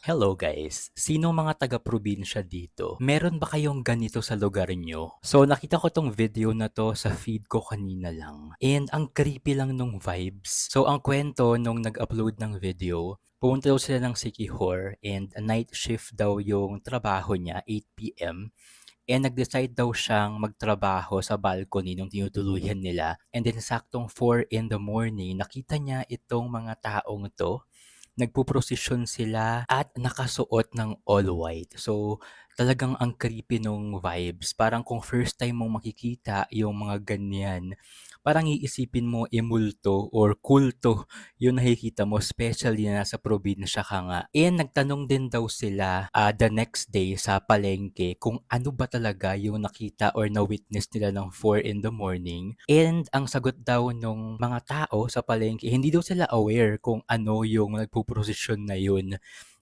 Hello guys! Sino mga taga-probinsya dito? Meron ba kayong ganito sa lugar nyo? So nakita ko tong video na to sa feed ko kanina lang. And ang creepy lang nung vibes. So ang kwento nung nag-upload ng video, pumunta daw sila ng Sikihor and a night shift daw yung trabaho niya, 8pm. And nag-decide daw siyang magtrabaho sa balcony nung tinutuluyan nila. And then saktong 4 in the morning, nakita niya itong mga taong to nagpuprosesyon sila at nakasuot ng all white. So, talagang ang creepy nung vibes. Parang kung first time mong makikita yung mga ganyan, parang iisipin mo emulto or kulto yung nakikita mo, especially na nasa probinsya ka nga. And nagtanong din daw sila ah, the next day sa palengke kung ano ba talaga yung nakita or na-witness nila ng 4 in the morning. And ang sagot daw nung mga tao sa palengke, hindi daw sila aware kung ano yung nagpuprosesyon na yun.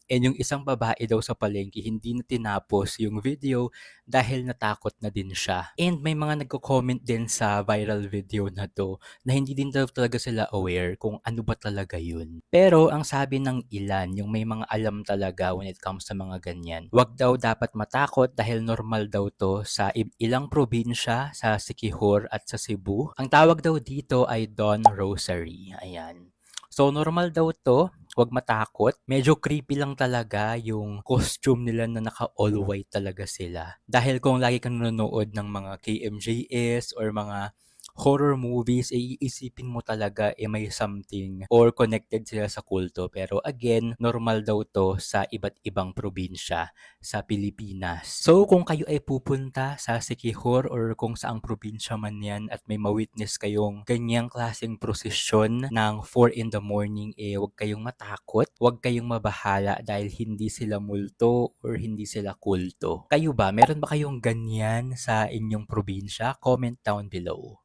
And yung isang babae daw sa palengke, hindi na tinapos yung video dahil natakot na din siya. And may mga nagko-comment din sa viral video na to na hindi din daw talaga sila aware kung ano ba talaga yun. Pero ang sabi ng ilan, yung may mga alam talaga when it comes sa mga ganyan, wag daw dapat matakot dahil normal daw to sa ilang probinsya sa Sikihor at sa Cebu. Ang tawag daw dito ay Dawn Rosary. Ayan. So normal daw to, wag matakot. Medyo creepy lang talaga yung costume nila na naka all white talaga sila. Dahil kung lagi kang nanonood ng mga KMJS or mga horror movies, eh, iisipin mo talaga eh may something or connected sila sa kulto. Pero again, normal daw to sa iba't ibang probinsya sa Pilipinas. So kung kayo ay pupunta sa Sikihor or kung saang probinsya man yan at may ma-witness kayong ganyang klaseng prosesyon ng 4 in the morning, eh huwag kayong matakot, huwag kayong mabahala dahil hindi sila multo or hindi sila kulto. Kayo ba, meron ba kayong ganyan sa inyong probinsya? Comment down below.